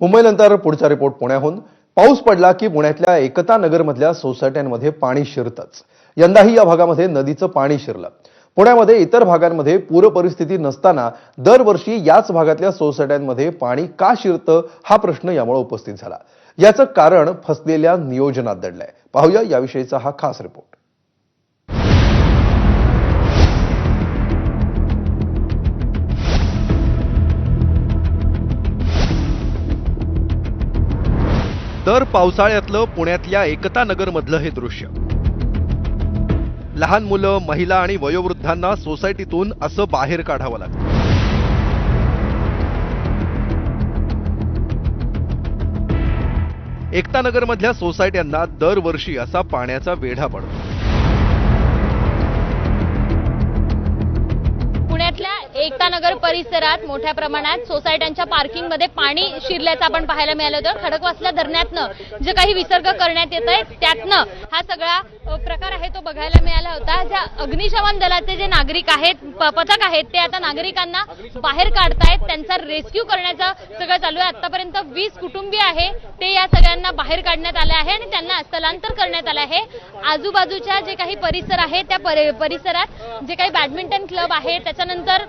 मुंबईनंतर पुढचा रिपोर्ट पुण्याहून. पाऊस पडला की पुण्यातल्या एकता नगरमधल्या सोसायट्यांमध्ये पाणी शिरतंच. यंदाही या भागामध्ये नदीचं पाणी शिरलं. पुण्यामध्ये इतर भागांमध्ये पूर परिस्थिती नसताना दरवर्षी याच भागातल्या सोसायट्यांमध्ये पाणी का शिरतं हा प्रश्न यामुळे उपस्थित झाला. याचं कारण फसलेल्या नियोजनात दडलंय. पाहूया याविषयीचा हा खास रिपोर्ट. भर पावसाळ्यातलं पुण्यातल्या एकता नगरमधलं हे दृश्य. लहान मुलं महिला आणि वयोवृद्धांना सोसायटीतून असं बाहेर काढावं लागतं. एकता नगरमधल्या सोसायट्यांना दरवर्षी असा पाण्याचा वेढा पडतो. नगर परिसरात मोठ्या प्रमाणात सोसायट्यांच्या पार्किंगमध्ये पाणी शिरल्याचं आपण पाहायला मिळालं होतं. खडकवासला धरणातनं जे काही विसर्ग करण्यात येत आहे त्यातनं हा सगळा प्रकार आहे तो बघायला मिळाला होता. ज्या अग्निशमन दलाचे जे नागरिक आहेत प- पथक आहेत ते आता नागरिकांना बाहेर काढतायत. त्यांचा रेस्क्यू करण्याचं सगळं चालू आहे. आतापर्यंत वीस कुटुंबीय आहे. ते या सगळ्यांना बाहेर काढण्यात आले आहे आणि त्यांना स्थलांतर करण्यात आलं आहे. आजूबाजूच्या जे काही परिसर आहे त्या परिसरात जे काही बॅडमिंटन क्लब आहे त्याच्यानंतर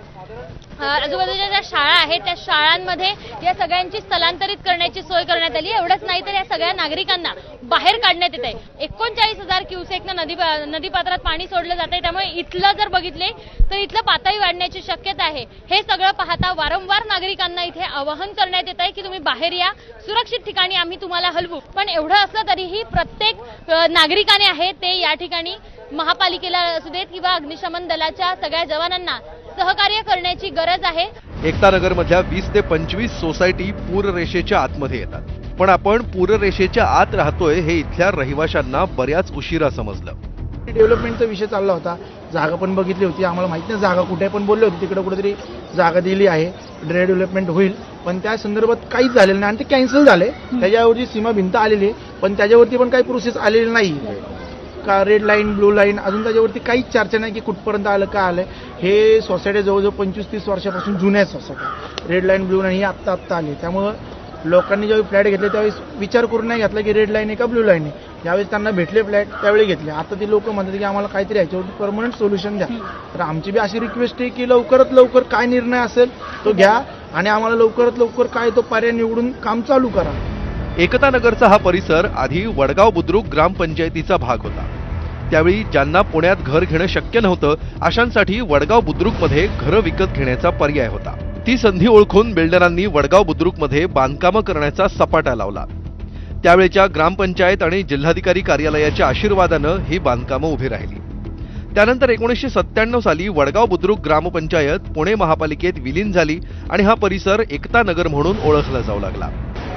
आजूबाजूच्या ज्या शाळा आहेत त्या शाळांमध्ये या सगळ्यांची स्थलांतरित करण्याची सोय करण्यात आली. एवढंच नाही तर या सगळ्या नागरिकांना बाहेर काढण्यात येत आहे एकोणचाळीस हजार क्युसेकनं नदी नदीपात्रात पाणी सोडलं जात आहे त्यामुळे इथलं जर बघितले तर इथलं पातळी वाढण्याची शक्यता आहे. हे सगळं पाहता वारंवार नागरिकांना इथे आवाहन करण्यात येत आहे की तुम्ही बाहेर या. सुरक्षित ठिकाणी आम्ही तुम्हाला हलवू. पण एवढं असलं तरीही प्रत्येक नागरिकाने आहे ते या ठिकाणी महापालिकेला असू देत किंवा अग्निशमन दलाच्या सगळ्या जवानांना सहकार्य करण्याची गरज आहे. एकता नगरमधल्या वीस ते पंचवीस सोसायटी पूररेषेच्या आतमध्ये येतात. पण आपण पूररेषेच्या आत राहतोय हे इथल्या रहिवाशांना बऱ्याच उशिरा समजलं. डेव्हलपमेंटचा विषय चालला होता. जागा पण बघितली होती. आम्हाला माहीत नाही जागा कुठे पण बोलले होते तिकडे कुठेतरी जागा दिली आहे. ड्रे डेव्हलपमेंट होईल. पण त्या संदर्भात काहीच झालेलं नाही. आणि ते कॅन्सल झाले. त्याच्यावरची सीमा भिंत आलेली आहे. पण त्याच्यावरती पण काही प्रोसेस आलेली नाही. का रेड लाईन ब्लू लाईन अजून त्याच्यावरती काहीच चर्चा नाही की कुठपर्यंत आलं का आलं हे सोसायटी जवळजवळ पंचवीस तीस वर्षापासून जुन्या society red line blue line ही आत्ता आत्ता आली. त्यामुळं लोकांनी ज्यावेळी फ्लॅट घेतले त्यावेळेस विचार करून नाही घेतला की रेड लाईन आहे का ब्लू लाईन आहे. ज्यावेळेस त्यांना भेटले फ्लॅट त्यावेळी घेतले. आता ते लोक म्हणतात की आम्हाला काहीतरी याच्यावरती परमनंट सोल्युशन द्या. तर आमची बी अशी रिक्वेस्ट आहे की लवकरात लवकर काय निर्णय असेल तो घ्या आणि आम्हाला लवकरात लवकर काय तो पर्याय निवडून काम चालू करा. एकता नगरचा हा परिसर आधी वडगाव बुद्रुक ग्रामपंचायतीचा भाग होता. त्यावेळी ज्यांना पुण्यात घर घेणं शक्य नव्हतं अशांसाठी वडगाव बुद्रुकमध्ये घरं विकत घेण्याचा पर्याय होता. ती संधी ओळखून बिल्डरांनी वडगाव बुद्रुकमध्ये बांधकामं करण्याचा सपाटा लावला. त्यावेळच्या ग्रामपंचायत आणि जिल्हाधिकारी कार्यालयाच्या आशीर्वादानं ही बांधकामं उभी राहिली. त्यानंतर एकोणीसशे सत्त्याण्णव साली वडगाव बुद्रुक ग्रामपंचायत पुणे महापालिकेत विलीन झाली आणि हा परिसर एकता नगर म्हणून ओळखला जाऊ लागला.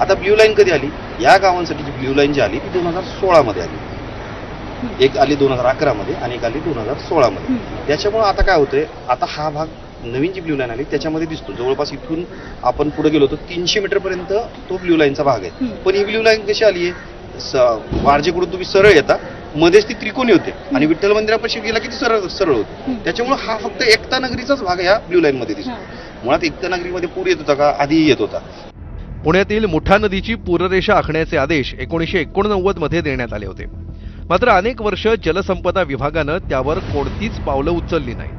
आता ब्ल्यू लाईन कधी आली? या गावांसाठी जी ब्ल्यू लाईन जी आली ती दोन हजार सोळामध्ये आली. एक आली दोन हजार अकरामध्ये आणि एक आली दोन हजार सोळामध्ये. त्याच्यामुळे आता काय होतंय? आता हा भाग नवीन जी ब्ल्यू लाईन आली त्याच्यामध्ये दिसतो. जवळपास इथून आपण पुढे गेलो तर तीनशे मीटर पर्यंत तो ब्ल्यू लाईनचा भाग आहे. पण ही ब्ल्यू लाईन कशी आली आहे वारजेकडून तुम्ही सरळ येता. मध्येच ती त्रिकोणी होते. आणि विठ्ठल मंदिरापाशी गेला की ती सरळ सरळ होते. त्याच्यामुळे हा फक्त एकता नगरीचाच भाग या ब्ल्यू लाईन मध्ये दिसतो. मुळात एकता नगरीमध्ये पूर येत होता का? आधी येत होता. पुण्यातील मुठा नदीची पूररेषा आखण्याचे आदेश एकोणीसशे एकोणनव्वदमध्ये देण्यात आले होते. मात्र अनेक वर्ष जलसंपदा विभागानं त्यावर कोणतीच पावलं उचलली नाही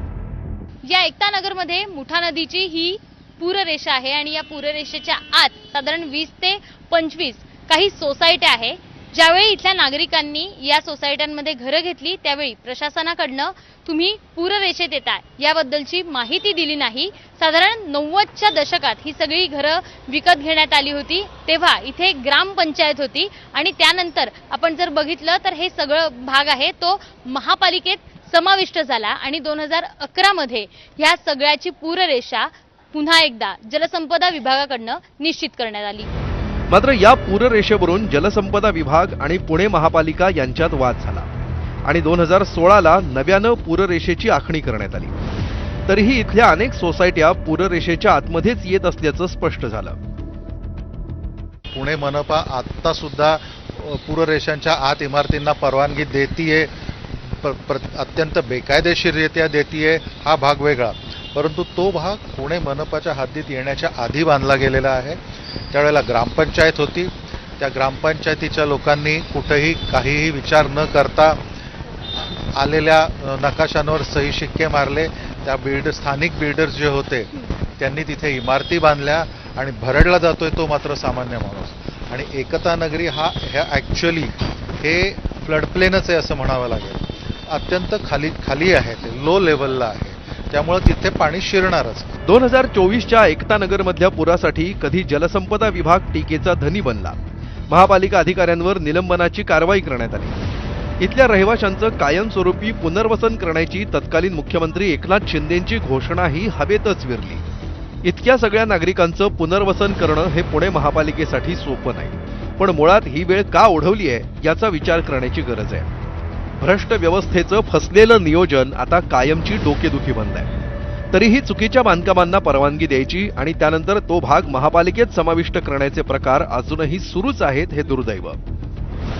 या एकता नगरमध्ये मुठा नदीची ही पूररेषा आहे आणि या पूररेषेच्या आत साधारण वीस ते पंचवीस काही सोसायट्या आहे. ज्यावेळी इथल्या नागरिकांनी या सोसायट्यांमध्ये घरं घेतली त्यावेळी प्रशासनाकडनं तुम्ही पूररेषेत येताय याबद्दलची माहिती दिली नाही. साधारण नव्वदच्या दशकात ही सगळी घरं विकत घेण्यात आली होती. तेव्हा इथे ग्रामपंचायत होती आणि त्यानंतर आपण जर बघितलं तर हे सगळं भाग आहे तो महापालिकेत समाविष्ट झाला आणि दोन हजार अकरामध्ये ह्या सगळ्याची पूररेषा पुन्हा एकदा जलसंपदा विभागाकडनं निश्चित करण्यात आली. मात्र या पूररेषेवरून जलसंपदा विभाग आणि पुणे महापालिका यांच्यात वाद झाला. आणि दोन हजार सोळाला नव्यानं पूररेषेची आखणी करण्यात आली. तरीही इथल्या अनेक सोसायट्या पूररेषेच्या आतमध्येच येत असल्याचं स्पष्ट झालं. पुणे मनपा आत्ता सुद्धा पूररेषांच्या आत इमारतींना परवानगी देतीये प- प्र- अत्यंत बेकायदेशीररित्या देतीये हा भाग वेगळा. परंतु तो भाग पुणे मनपाच्या हद्दीत येण्याच्या आधी बांधला गेलेला आहे. त्यावेळेला ग्रामपंचायत होती. त्या ग्रामपंचायतीच्या लोकांनी कुठेही काहीही विचार न करता आलेल्या नकाशांवर सही शिक्के मारले. त्या बिल्ड स्थानिक बिल्डर्स जे होते त्यांनी तिथे इमारती बांधल्या आणि भरडला जातोय तो मात्र सामान्य माणूस. आणि एकता नगरी हा ह्या ॲक्च्युअली हे फ्लडप्लेनच आहे असं म्हणावं लागेल. अत्यंत खाली खाली आहे ते लो लेवलला आहे. त्यामुळे तिथे पाणी शिरणारच. दोन हजार चोवीसच्या एकता नगरमधल्या पुरासाठी कधी जलसंपदा विभाग टीकेचा धनी बनला. महापालिका अधिकाऱ्यांवर निलंबनाची कारवाई करण्यात आली. इथल्या रहिवाशांचं कायमस्वरूपी पुनर्वसन करण्याची तत्कालीन मुख्यमंत्री एकनाथ शिंदेंची घोषणाही हवेतच विरली. इतक्या सगळ्या नागरिकांचं पुनर्वसन करणं हे पुणे महापालिकेसाठी सोपं नाही. पण मुळात ही वेळ का ओढवली आहे याचा विचार करण्याची गरज आहे. भ्रष्ट व्यवस्थेचं फसलेलं नियोजन आता कायमची डोकेदुखी बनलंय. तरीही चुकीच्या बांधकामांना परवानगी द्यायची आणि त्यानंतर तो भाग महापालिकेत समाविष्ट करण्याचे प्रकार अजूनही सुरूच आहेत हे दुर्दैव.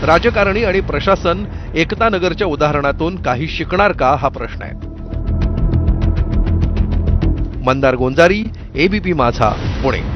राजकारणी आणि प्रशासन एकता नगरच्या उदाहरणातून काही शिकणार का हा प्रश्न आहे. मंदार गोंजारी एबीपी माझा पुणे.